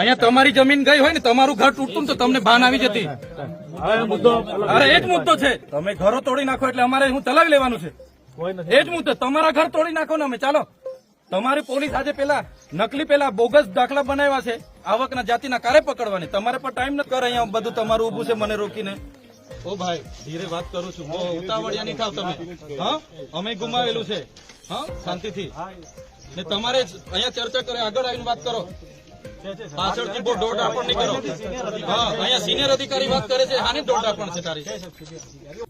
અહીંયા તમારી જમીન ગઈ હોય ને તમારું ઘર તૂટતું તો તમને ભાન આવી જતી. અરે એ જ મુદ્દો છે. તમે ઘરો તોડી નાખો એટલે અમારે હું ચલાવી લેવાનું છે. એ જ મુદ્દો તમારા ઘર તોડી નાખો ને અમે. ચાલો. તમારી પોલીસ આજે પેલા નકલી પેલા બોગસ દાખલા બનાવ્યા છે આવકના જાતિના કારે પકડવાની. તમારે પણ ટાઈમ ન કરે અહીંયા બધું તમારું ઉભું છે મને રોકીને. ઓ ભાઈ ધીરે વાત કરું છું. ઉતાવળિયા નહીં થાવ તમે. હા? અમે ગુમાવેલું છે. હા? શાંતિથી. ને તમારે અહીંયા ચર્ચા કરે આગળ આવીને વાત કરો. પાછળથી બહુ દોડ આપણ કરો હા, અહીંયા સિનિયર અધિકારી વાત કરે છે હાની દોડ આપણ છે તારી.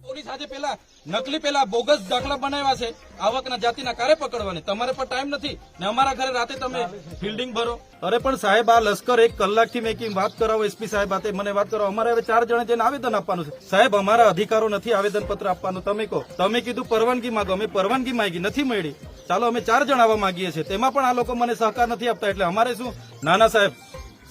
પોલીસ આજે પેલા નકલી પેલા બોગસ દાખલા બનાવ્યા છે, આવકના જાતિના કારે પકડવાની. તમારે પણ ટાઈમ નથી ને અમારા ઘરે રાતે તમે ફિલ્ડિંગ ભરો. અરે પણ સાહેબ, આ લશ્કર એક કલાકથી મેં વાત કરાવો એસપી સાહેબ આતે મને વાત કરો અમારે હવે ચાર જણા જઈને આવેદન આપવાનું છે. સાહેબ, અમારા અધિકારો નથી આવેદન પત્ર આપવાનું. તમે કહો. તમે કીધું પરવાનગી માંગો. અમે પરવાનગી માંગી નથી મળી. ચાલો અમે ચાર જણ માંગીએ છીએ. તેમાં પણ આ લોકો મને સહકાર નથી આપતા, એટલે અમારે શું? નાના સાહેબ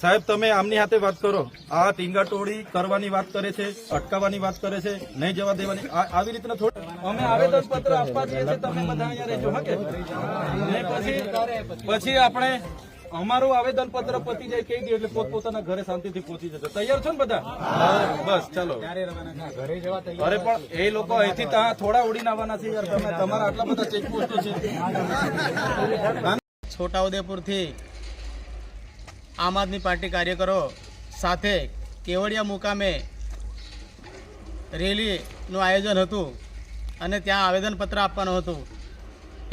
સાહેબ, તમે આમની હાથે વાત કરો. આ ટીંગા ટોળી કરવાની વાત કરે છે, અટકાવવાની વાત કરે છે, નહીં જવા દેવાની. આવી રીતના થોડું અમે આવેદન પત્ર આપવા છીએ, તમે બધા અહીંયા રહેજો, હા કે? પછી આપણે અમારું આવેદન પત્ર પતી જાય કહી દે એટલે પોતપોતાના ઘરે શાંતિથી પહોંચી જશે તૈયાર છો ને બધા? બસ ચાલો. અરે પણ એ લોકો અહીંથી ત્યાં થોડા ઉડીને આવવાના છે યાર. તમે તમારા આટલા બધા ચેકપોસ્ટો છે. છોટાઉદેપુરથી આમ આદમી પાર્ટી કાર્યકરો સાથે કેવડિયા મુકામે રેલીનું આયોજન હતું અને ત્યાં આવેદનપત્ર આપવાનું હતું.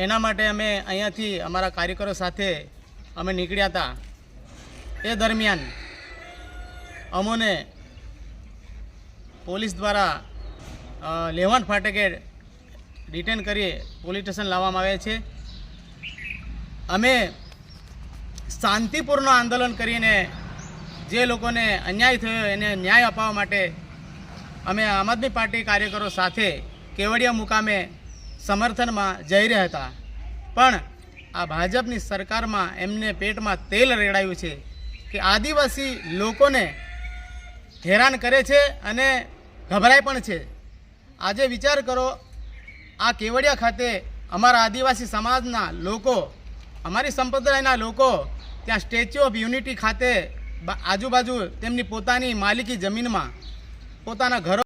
એના માટે અમે અહીંયાથી અમારા કાર્યકરો સાથે અમે નીકળ્યા હતા એ દરમિયાન અમોને પોલીસ દ્વારા લેવાન ફાટકે ડિટેન કરી પોલીસ સ્ટેશન લાવવામાં આવે છે. અમે શાંતિપૂર્ણ આંદોલન કરીને જે લોકોને અન્યાય થયો એને ન્યાય અપાવવા માટે અમે આમ આદમી પાર્ટી કાર્યકરો સાથે કેવડિયા મુકામે સમર્થનમાં જઈ રહ્યા હતા. પણ આ ભાજપની સરકારમાં એમને પેટમાં તેલ રેડાયું છે કે આદિવાસી લોકોને હેરાન કરે છે અને ગભરાય પણ છે. આજે વિચાર કરો, આ કેવડિયા ખાતે અમારા આદિવાસી સમાજના લોકો, અમારી સંપ્રદાયના લોકો ત્યાં સ્ટેચ્યુ ઓફ યુનિટી ખાતે આજુબાજુ તેમની પોતાની માલિકી જમીનમાં પોતાના ઘરો